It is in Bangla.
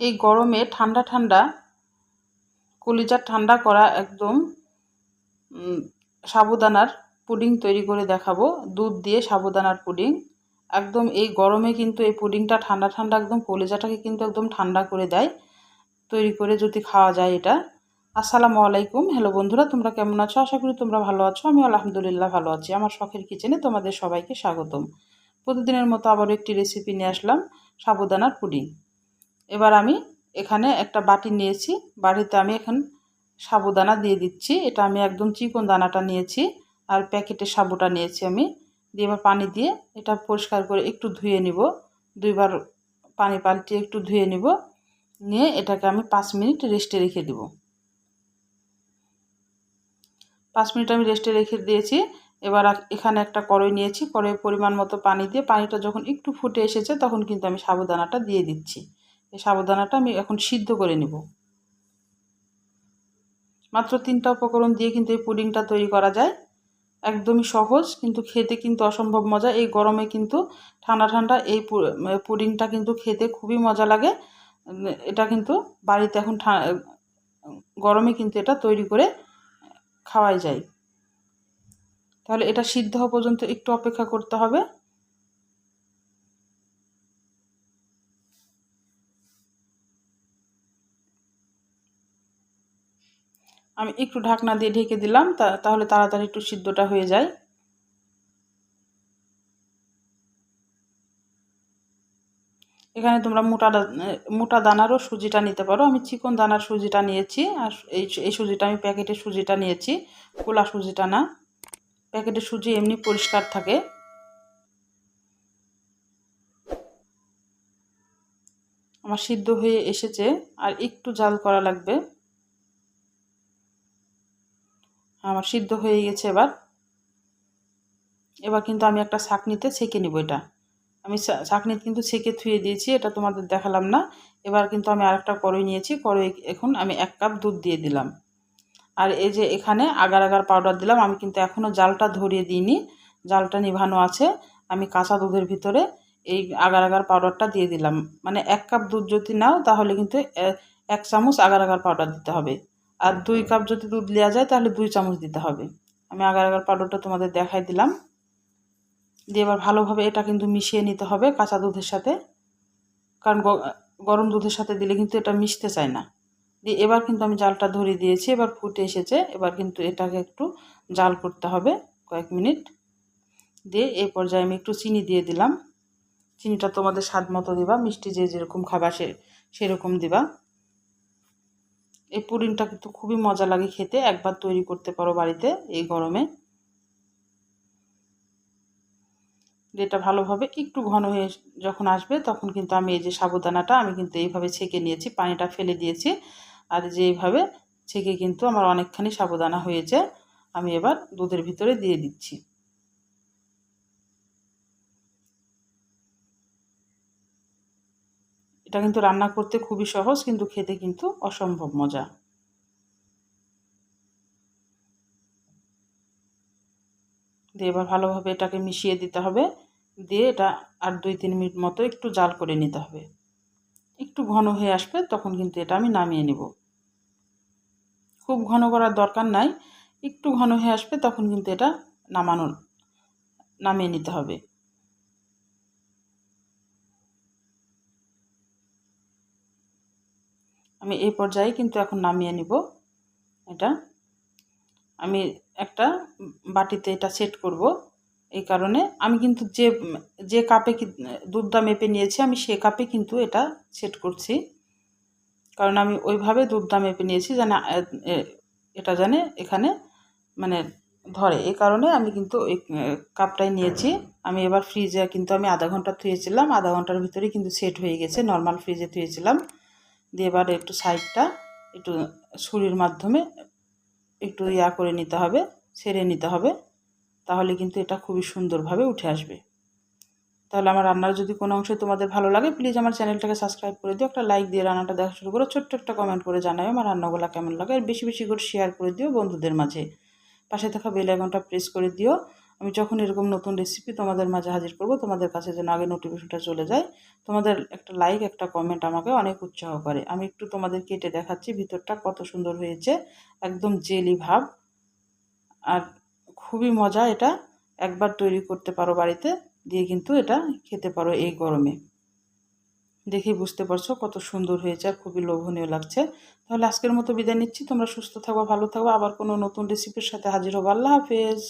এই গরমে ঠান্ডা ঠান্ডা, কলিজা ঠান্ডা করা একদম সাবুদানার পুডিং তৈরি করে দেখাবো। দুধ দিয়ে সাবুদানার পুডিং। একদম এই গরমে কিন্তু এই পুডিংটা ঠান্ডা ঠান্ডা একদম কলিজাটাকে কিন্তু একদম ঠান্ডা করে দেয়। তৈরি করে যদি খাওয়া যায় এটা। আসসালামু আলাইকুম। হ্যালো বন্ধুরা, তোমরা কেমন আছো? আশা করি তোমরা ভালো আছো। আমি আলহামদুলিল্লাহ ভালো আছি। আমার শখের কিচেনে তোমাদের সবাইকে স্বাগতম। প্রতিদিনের মতো আবারও একটি রেসিপি নিয়ে আসলাম, সাবুদানার পুডিং। এবার আমি এখানে একটা বাটি নিয়েছি। বাড়িতে আমি এখন সাবুদানা দিয়ে দিচ্ছি। এটা আমি একদম চিকন দানাটা নিয়েছি আর প্যাকেটের সাবুটা নিয়েছি আমি। দিয়ে এবার পানি দিয়ে এটা পরিষ্কার করে একটু ধুয়ে নিব। দুইবার পানি পাল্টিয়ে একটু ধুয়ে নিব। নিয়ে এটাকে আমি পাঁচ মিনিট রেস্টে রেখে দেব। পাঁচ মিনিট আমি রেস্টে রেখে দিয়েছি। এবার এখানে একটা কড়াই নিয়েছি। কড়াই পরিমাণ মতো পানি দিয়ে পানিটা যখন একটু ফুটে এসেছে তখন কিন্তু আমি সাবুদানাটা দিয়ে দিচ্ছি। এই সাবুদানাটা আমি এখন সিদ্ধ করে নেব। মাত্র তিনটা উপকরণ দিয়ে কিন্তু এই পুডিংটা তৈরি করা যায়। একদমই সহজ, কিন্তু খেতে কিন্তু অসম্ভব মজা। এই গরমে কিন্তু ঠান্ডা ঠান্ডা এই পুডিংটা কিন্তু খেতে খুবই মজা লাগে। এটা কিন্তু বাড়িতে এখন গরমে কিন্তু এটা তৈরি করে খাওয়াই যায়। তাহলে এটা সিদ্ধ হওয়া পর্যন্ত একটু অপেক্ষা করতে হবে। আমি একটু ঢাকনা দিয়ে ঢেকে দিলাম তাহলে তাড়াতাড়ি একটু সিদ্ধটা হয়ে যায়। এখানে তোমরা মোটা মোটা দানারও সুজিটা নিতে পারো। আমি চিকন দানার সুজিটা নিয়েছি, আর এই এই সুজিটা, আমি প্যাকেটের সুজিটা নিয়েছি, কোলা সুজিটা না। প্যাকেটের সুজি এমনি পরিষ্কার থাকে। আমার সিদ্ধ হয়ে এসেছে, আর একটু জাল করা লাগবে। আমার সিদ্ধ হয়ে গেছে এবার। এবার কিন্তু আমি একটা ছাকনিতে ছেঁকে নিব এটা। আমি ছাকনিতে কিন্তু ছেঁকে থুয়ে দিয়েছি, এটা তোমাদের দেখালাম না। এবার কিন্তু আমি আরেকটা কড়ই নিয়েছি কড়ই এখন আমি এক কাপ দুধ দিয়ে দিলাম। আর এই যে এখানে আগার আগার পাউডার দিলাম, আমি কিন্তু এখনও জালটা ধরিয়ে দিইনি, জালটা নিভানো আছে। আমি কাঁচা দুধের ভিতরে এই আগার আগার পাউডারটা দিয়ে দিলাম। মানে এক কাপ দুধ যদি নাও, তাহলে কিন্তু এক চামচ আগার আগার পাউডার দিতে হবে। আর দুই কাপ যদি দুধ নেওয়া যায়, তাহলে দুই চামচ দিতে হবে। আমি আগার আগার পাউডারটা তোমাদের দেখাই দিলাম। দিয়ে এবার ভালোভাবে এটা কিন্তু মিশিয়ে নিতে হবে কাঁচা দুধের সাথে। কারণ গরম দুধের সাথে দিলে কিন্তু এটা মিশতে চায় না। দিয়ে এবার কিন্তু আমি জালটা ধরিয়ে দিয়েছি, এবার ফুটে এসেছে। এবার কিন্তু এটাকে একটু জাল করতে হবে কয়েক মিনিট। দিয়ে এই পর্যায়ে আমি একটু চিনি দিয়ে দিলাম। চিনিটা তোমাদের স্বাদ মতো দিবা, মিষ্টি যে যেরকম খাবার সে, সেরকম দিবা। এই পুডিংটা কিন্তু খুবই মজা লাগে খেতে, একবার তৈরি করতে পারো বাড়িতে এই গরমে। যেটা ভালোভাবে একটু ঘন হয়ে যখন আসবে তখন কিন্তু আমি এই যে সাবুদানাটা আমি কিন্তু এইভাবে ছেঁকে নিয়েছি, পানিটা ফেলে দিয়েছি। আর যে এইভাবে ছেঁকে কিন্তু আমার অনেকখানি সাবুদানা হয়েছে, আমি এবার দুধের ভিতরে দিয়ে দিচ্ছি। এটা কিন্তু রান্না করতে খুবই সহজ, কিন্তু খেতে কিন্তু অসম্ভব মজা। দিয়ে এবার ভালোভাবে এটাকে মিশিয়ে দিতে হবে। দিয়ে এটা আর দুই, তিন মিনিট মতো একটু জাল করে নিতে হবে। একটু ঘন হয়ে আসবে, তখন কিন্তু এটা আমি নামিয়ে নেব। খুব ঘন করার দরকার নাই। একটু ঘন হয়ে আসবে, তখন কিন্তু এটা নামানোর, নামিয়ে নিতে হবে। আমি এই পর্যায়ে কিন্তু এখন নামিয়ে নিব এটা। আমি একটা বাটিতে এটা সেট করব এই কারণে। আমি কিন্তু যে যে কাপে দুধটা মেপে নিয়েছি, আমি সে কাপে কিন্তু এটা সেট করছি। কারণ আমি ওইভাবে দুধটা মেপে নিয়েছি জানে এটা জানে এখানে মানে ধরে। এই কারণে আমি কিন্তু ওই কাপটাই নিয়েছি। আমি এবার ফ্রিজে কিন্তু আমি আধা ঘণ্টা থুয়েছিলাম আধা ঘণ্টার ভিতরে কিন্তু সেট হয়ে গেছে, নর্মাল ফ্রিজে থুয়েছিলাম দিয়ে এবার একটু সাইডটা একটু ছুরির মাধ্যমে একটু ইয়া করে নিতে হবে সেরে নিতে হবে, তাহলে কিন্তু এটা খুবই সুন্দরভাবে উঠে আসবে। তাহলে আমার রান্নার যদি কোনো অংশে তোমাদের ভালো লাগে প্লিজ আমার চ্যানেলটাকে সাবস্ক্রাইব করে দিও, একটা লাইক দিয়ে রান্নাটা দেখা শুরু করো, ছোট্ট একটা কমেন্ট করে জানাও আমার রান্নাগুলো কেমন লাগে, আর বেশি বেশি করে শেয়ার করে দিও বন্ধুদের মাঝে। পাশে থাকা বেল আইকনটা প্রেস করে দিও আমি যখন এরকম নতুন রেসিপি তোমাদের মাঝে হাজির করব, তোমাদের কাছে যেন আগে নোটিফিকেশনটা চলে যায়, তোমাদের একটা লাইক একটা কমেন্ট আমাকে অনেক উৎসাহ করে। আমি একটু তোমাদের কেটে দেখাচ্ছি, ভিতরটা কত সুন্দর হয়েছে, একদম জেলি ভাব। আর খুবই মজা এটা, একবার তৈরি করতে পারো বাড়িতে, দিয়ে কিন্তু এটা খেতে পারো এই গরমে। দেখেই বুঝতে পারছ কত সুন্দর হয়েছে আর খুবই লোভনীয় লাগছে। তাহলে আজকের মতো বিদায় নিচ্ছি, তোমরা সুস্থ থাকো, ভালো থাকো, আবার কোনো নতুন রেসিপির সাথে হাজির হব। আল্লাহ হাফেজ।